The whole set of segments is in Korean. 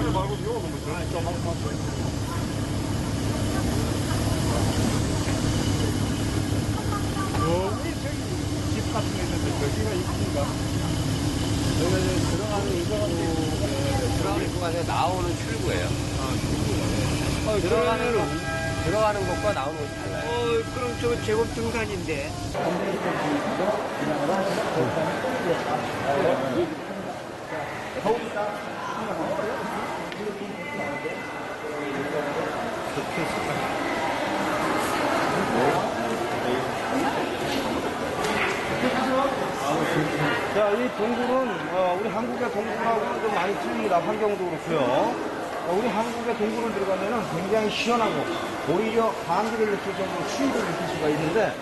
안에 말고 뭐 전에 좀 봤어요. 여기 저기 집 같은 게 있는데? 여기가 이제 들어가는 이거 들어가는 입구가 아니라 나오는 출구예요. 아, 들어가는 들어가는 곳과 나오는 곳이 달라요. 어, 그럼 저 제법 등산인데. 자, 이 동굴은 어, 우리 한국의 동굴하고는 좀 많이 틀립니다. 환경도 그렇고요. 어, 우리 한국의 동굴을 들어가면 굉장히 시원하고 오히려 감기를 느낄 정도로 추위를 느낄 수가 있는데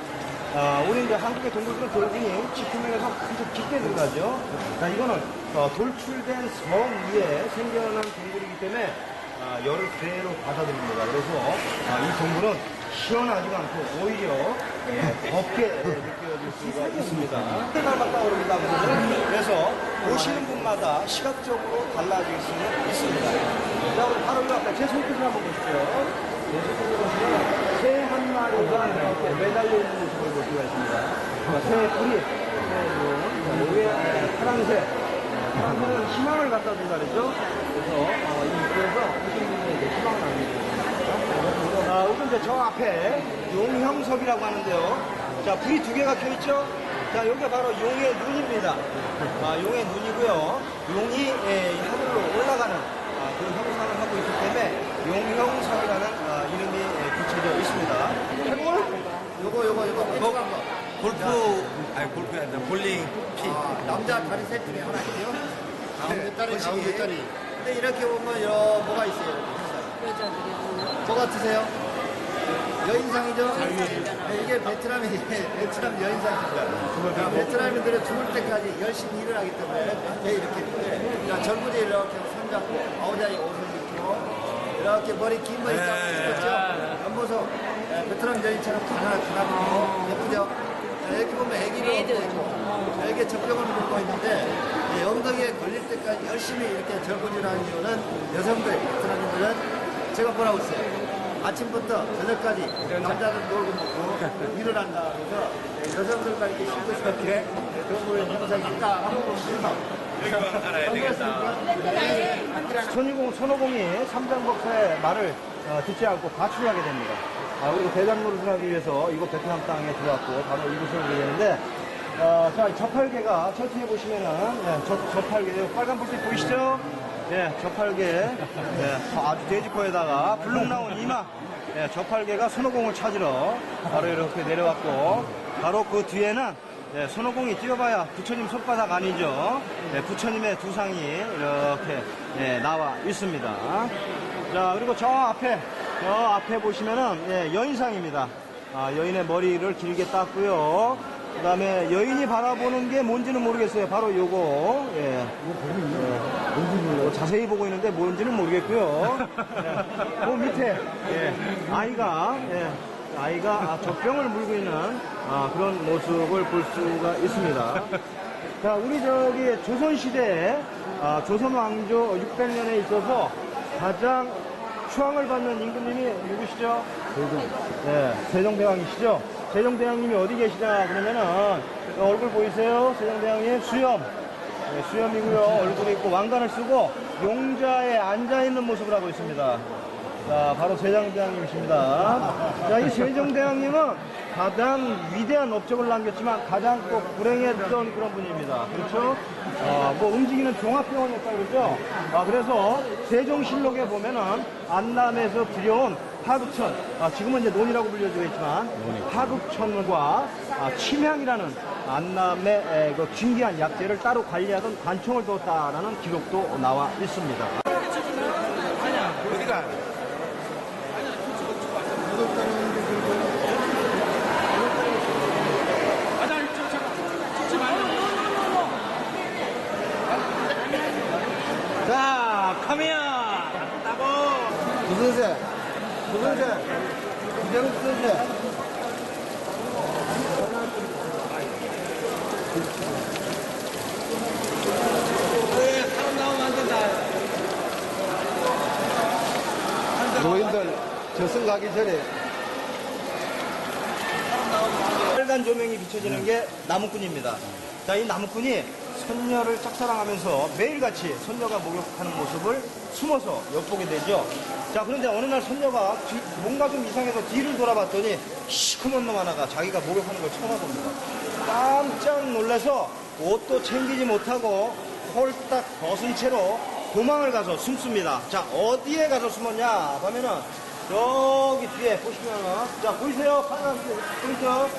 어, 우리 이제 한국의 동굴들은 돌진이 지표면에서 아주 깊게 들어가죠. 자, 이거는 어, 돌출된 섬 위에 생겨난 동굴이기 때문에 아, 열을 그대로 받아들입니다. 그래서 아, 이 동굴은 시원하지가 않고 오히려 예, 덥게 느껴질 수가 있습니다. 해가 갔다 오릅니다. 그래서 보시는 분마다 시각적으로 달라질 수는 있습니다. 자, 우리 바로 이 앞에 제 손끝을 한번 보십시오. 제 손끝을 보시면 새 한 마리가 이렇게 매달려 있는 모습을 볼 수가 있습니다. 자, 새 뿌리, 새 파란색, 사람들은 희망을 갖다 준다 그랬죠? 그래서 어, 이 입구에서 분들에게 희망을 나누고 아, 우선 저 앞에 용형석이라고 하는데요. 자, 불이 두 개가 켜있죠? 자, 여기가 바로 용의 눈입니다. 아, 용의 눈이고요. 용이 예, 이 하늘로 올라가는 아, 그 형상을 하고 있기 때문에 용형석이라는 아, 이름이 예, 붙여져 있습니다. 해골? 요거 요거 요거 뭐, 골프, 아니 골프가 아니라 볼링 피. 남자 다리 셋 중에 하나 있고요. 가운데 다리 거시기. 가운데 다리. 근데 이렇게 보면 요 뭐가 있어요? 뭐 같으세요? 여인상이죠? 네, 이게 베트남이 베트남 여인상입니다. 아, 베트남인들은 죽을 때까지 열심히 일을 하기 때문에 배 이렇게 그러니까 절구제 이렇게 손 잡고 아우자리 옷을 입고 이렇게 머리 긴 머리 딱 묶었죠. 연보소 예, 베트남 여인처럼 가나 가나고 예쁘죠? 예, 이렇게 보면 애기를 업고 있고 애기 젖병을 물고 있는데 이 엉덩이에 걸릴 때까지 열심히 이렇게 절구질하는 이유는 여성들 베트남인들은 제가 뭐라고 했어요? 아침부터 저녁까지 남자들 놀고 먹고 일을 한다 그래서 여성들과 이렇게 시끄럽게 동물의 영상이 아까 한번 보시면 손이공, 손오공이 삼장 법사의 말을 어, 듣지 않고 가출을 하게 됩니다. 아, 그리고 대장 노릇을 하기 위해서 이곳 베트남 땅에 들어왔고 바로 이곳을 오게 되는데 어, 자, 저팔계가 철퇴해 보시면은 예, 저, 저팔계 빨간 불빛 보이시죠? 예, 저팔계 예, 아주 돼지코에다가 불룩 나온 이마 예, 저팔계가 손오공을 찾으러 바로 이렇게 내려왔고 바로 그 뒤에는 예, 손오공이 뛰어봐야 부처님 손바닥 아니죠. 예, 부처님의 두상이 이렇게 예, 나와 있습니다. 자 그리고 저 앞에 저 앞에 보시면은 예, 여인상입니다. 아, 여인의 머리를 길게 땄고요. 그 다음에 여인이 바라보는 게 뭔지는 모르겠어요. 바로 요거. 예. 예, 자세히 보고 있는데 뭔지는 모르겠고요. 예, 그 밑에 예, 아이가 예, 아이가 아, 젖병을 물고 있는 아, 그런 모습을 볼 수가 있습니다. 자, 우리 저기 조선시대에 아, 조선 왕조 600년에 있어서 가장 추앙을 받는 임금님이 누구시죠? 세종. 네, 세종대왕이시죠? 세종대왕님이 어디 계시냐 그러면은 얼굴 보이세요? 세종대왕님 수염. 네, 수염이고요. 얼굴이 있고 왕관을 쓰고 용자에 앉아있는 모습을 하고 있습니다. 자, 바로 세종대왕님이십니다. 자, 이 세종대왕님은 가장 위대한 업적을 남겼지만 가장 또 불행했던 그런 분입니다. 그렇죠? 어, 뭐 움직이는 종합병원이었다 그러죠? 아, 그래서 세종실록에 보면은 안남에서 들여온 하극천, 아, 지금은 이제 논이라고 불려지고 있지만 하극천과 아, 침향이라는 안남의 에, 그 진귀한 약재를 따로 관리하던 관청을 뒀다라는 기록도 나와 있습니다. 어디가? 자, 카메야! 무슨 새? 무슨 새? 이장 무슨 새? 사람 나오면 안 된다. 저승 가기 전에 빨간 조명이 비춰지는 게 나무꾼입니다. 자, 이 나무꾼이 선녀를 짝사랑하면서 매일같이 선녀가 목욕하는 모습을 숨어서 엿보게 되죠. 자, 그런데 어느 날 선녀가 뒤- 뭔가 좀 이상해서 뒤를 돌아봤더니 시커먼 놈 하나가 자기가 목욕하는 걸 처음 와봅니다. 깜짝 놀라서 옷도 챙기지 못하고 홀딱 벗은 채로 도망을 가서 숨습니다. 자, 어디에 가서 숨었냐? 하면은 여기 뒤에 보시면은 자 보이세요? 파란색 보이죠?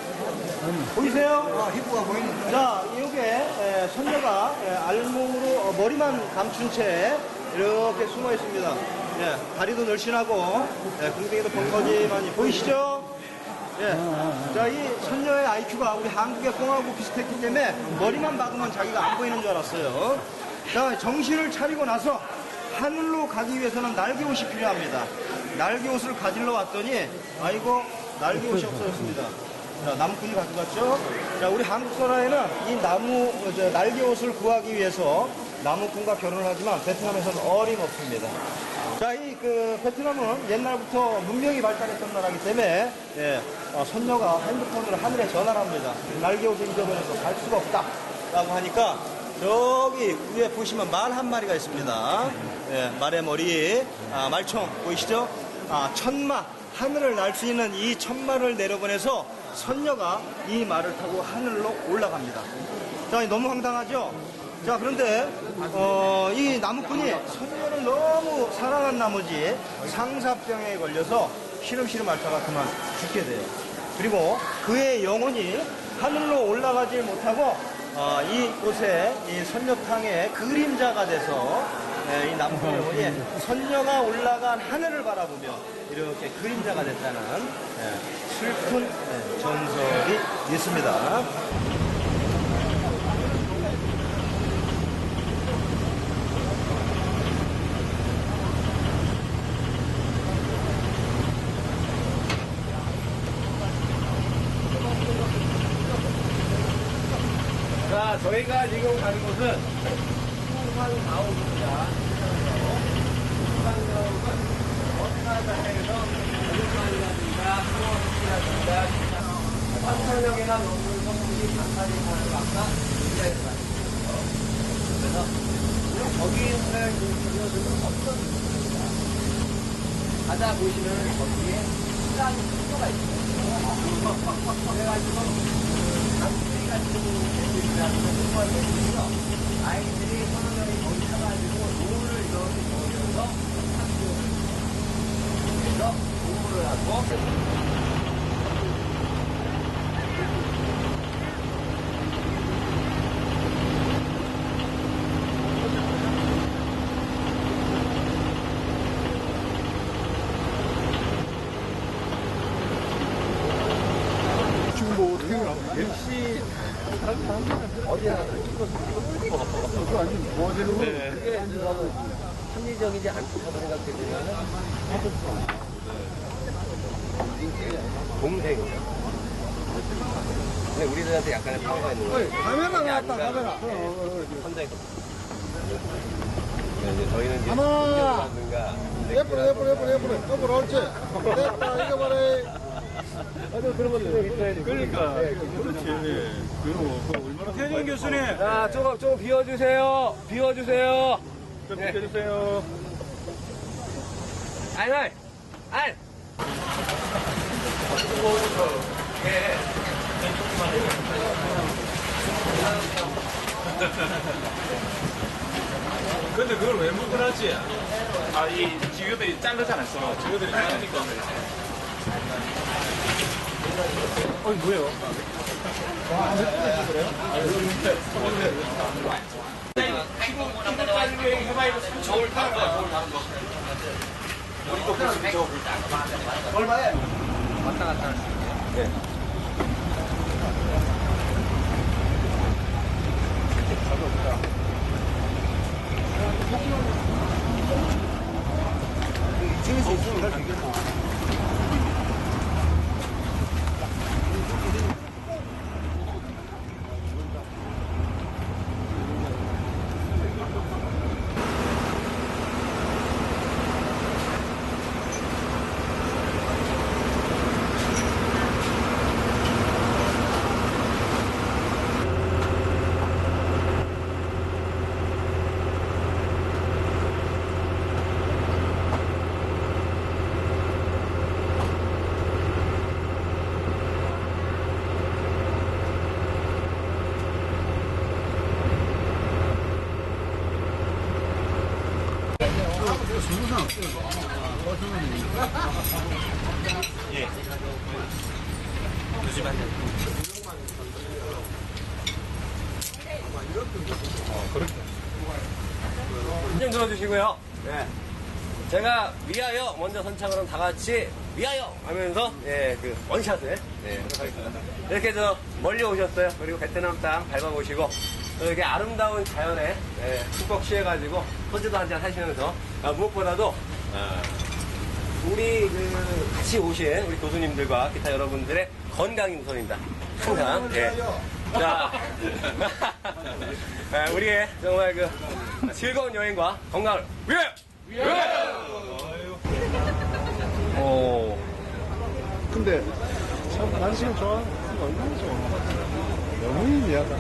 보이세요? 아, 히프가 보이는데 자 이게 에, 선녀가 에, 알몸으로 어, 머리만 감춘 채 이렇게 숨어 있습니다. 예, 다리도 늘씬하고 예, 궁둥이도 벙커지만이 보이시죠? 예. 자, 이 선녀의 IQ가 우리 한국의 꽁하고 비슷했기 때문에 머리만 박으면 자기가 안 보이는 줄 알았어요. 자, 정신을 차리고 나서 하늘로 가기 위해서는 날개옷이 필요합니다. 날개옷을 가지러 왔더니, 아이고, 날개옷이 없어졌습니다. 자, 나무꾼이 가져갔죠? 자, 우리 한국 사람에는 이 나무, 날개옷을 구하기 위해서 나무꾼과 결혼을 하지만 베트남에서는 어림없습니다. 자, 이 그 베트남은 옛날부터 문명이 발달했던 나라이기 때문에 예, 어, 선녀가 핸드폰으로 하늘에 전화를 합니다. 날개옷을 잊어버려서 갈 수가 없다라고 하니까 저기 위에 보시면 말 한 마리가 있습니다. 예, 말의 머리, 아, 말총 보이시죠? 아, 천마 하늘을 날 수 있는 이 천마를 내려보내서 선녀가 이 말을 타고 하늘로 올라갑니다. 자, 너무 황당하죠? 자, 그런데, 어, 이 나무꾼이 선녀를 너무 사랑한 나머지 상사병에 걸려서 시름시름 앓다가 그만 죽게 돼요. 그리고 그의 영혼이 하늘로 올라가지 못하고, 어, 이곳에 이 선녀탕의 그림자가 돼서 예, 이 나무꾼의 영혼이 선녀가 올라간 하늘을 바라보며 이렇게 그림자가 됐다는 예, 슬픈 예, 전설이 있습니다. 자, 저희가 지금 가는 곳은 풍산가옥입니다. 풍산가옥은 어디나다에서 오랜만이라든가 한원이라든가 환청역이나 논문 성분이 강산이 가는 굉장히 많습니다. 그래서 거기 있는 그녀들은 어떤 분입니다. 가다 보시면 거기에 시간 속도가 있어요. 그래가지고 아이들이 서너 명이 거기 사가지고 노를 이렇게 모여서 학교를 그래서 공부를 하고 동생이죠. 근데 우리들한테 약간의 파워가 있는 거예요. 카메라 나왔다 카메라 선대. 이제 저희는 이제 하나. 공격받는가. 예쁘네 예쁘네 예쁘네 예쁘네 예쁘네 옳지 됐다 이거 봐라 그런 것도 있어야 돼. 그러니까. 태진 교수님, 자, 조금, 조금 비워주세요. 비워주세요. 좀 비켜주세요. 알, 알, 알. 근데 그걸 왜 묻어놨지? 아, 이 지그들이 자르지 않았어. 지그들이 자르니까. 어이 뭐예요? 그래요? 저울 타는 거야, 저울 타는 거. 우리도 무슨 저울. 얼마에? 왔다 갔다 할 수 있게. 네. 좀 들어주시고요. 네. 제가 위하여 먼저 선창으로 다 같이 위하여 하면서 예, 그 원샷을 예, 하도록 하겠습니다. 이렇게 저 멀리 오셨어요. 그리고 베트남 땅 밟아보시고 또 이렇게 아름다운 자연에 예, 푹푹 취해가지고 소주도 한잔 하시면서 아, 무엇보다도 아, 우리 그 같이 오신 우리 교수님들과 기타 여러분들의 건강이 우선입니다. 항상. 예. 자, 아, 우리의 정말 그 즐거운 여행과 건강을 위해! 위해! 오. 근데 참 날씨가 좋아. 얼마나 좋아. 너무 미안하다.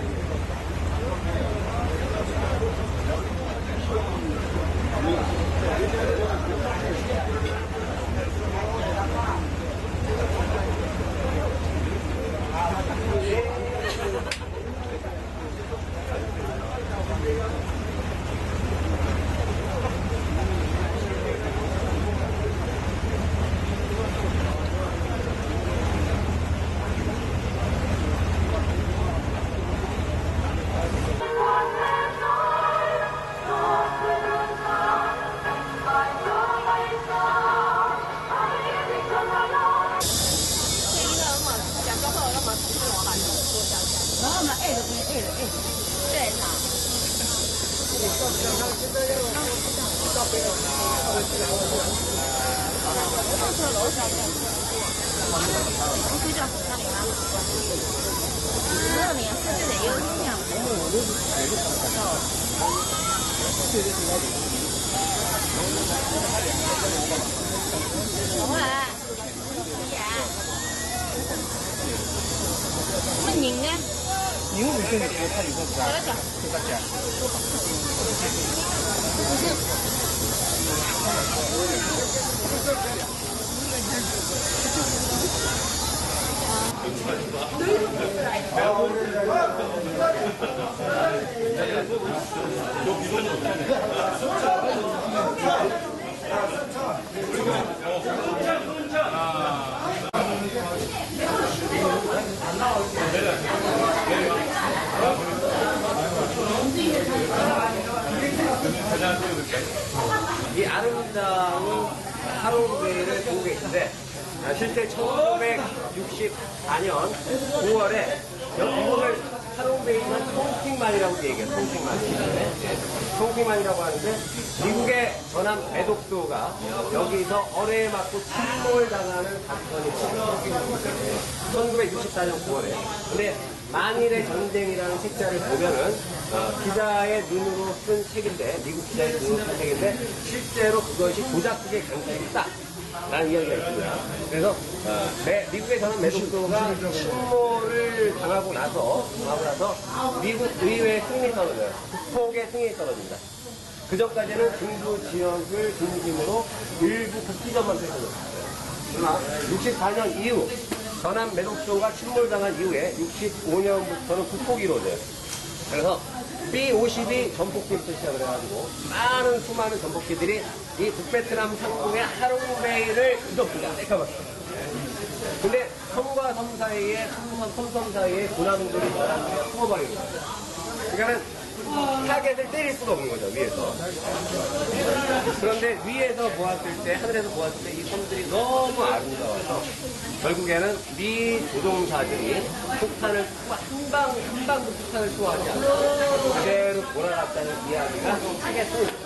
Mình nhìn nha 이거 무슨 이거 이거 그렇죠 이 아름다운 하롱베이를 보고 계신데 아, 실제 1964년 9월에 영국을 하롱베이는 통킹만이라고 얘기해요. 통킹만. 네. 통킹만이라고 하는데 미국의 전함 매독도가 여기서 어뢰에 맞고 침몰 당하는 사건이 1964년 9월에. 근데 만일의 전쟁이라는 책자를 보면은 어, 기자의 눈으로 쓴 책인데 미국 기자의 눈으로 쓴 책인데 실제로 그것이 조작국의 강점이다. 라는 이야기가 있습니다. 그래서 어, 전함 매독도가 침몰을 당하고 나서 당하고 나서 미국 의회 승리 선언을 북폭의 승리 선언입니다. 그 전까지는 중부 지역을 중심으로 일부 국기점만 펼쳐졌습니다. 그러나 64년 이후 전함 매독도가 침몰당한 이후에 65년부터는 국폭이 이루어져요. 그래서 B-52 전폭기부터 시작을 해가지고 많은 수많은 전폭기들이 이 북베트남 상공의 하롱베이를. 떼켜봤어요. 근데 섬과 섬 사이에, 섬, 섬, 섬 사이에 군함들이 숨어버리는 거예요. 그러니까는 타겟을 때릴 수가 없는 거죠, 위에서. 그런데 위에서 보았을 때, 하늘에서 보았을 때 이 섬들이 너무 아름다워서 결국에는 미 조종사들이 폭탄을 한 방, 한 방도 폭탄을 쏘아하지 않고 그대로 돌아갔다는 이야기가 타겟을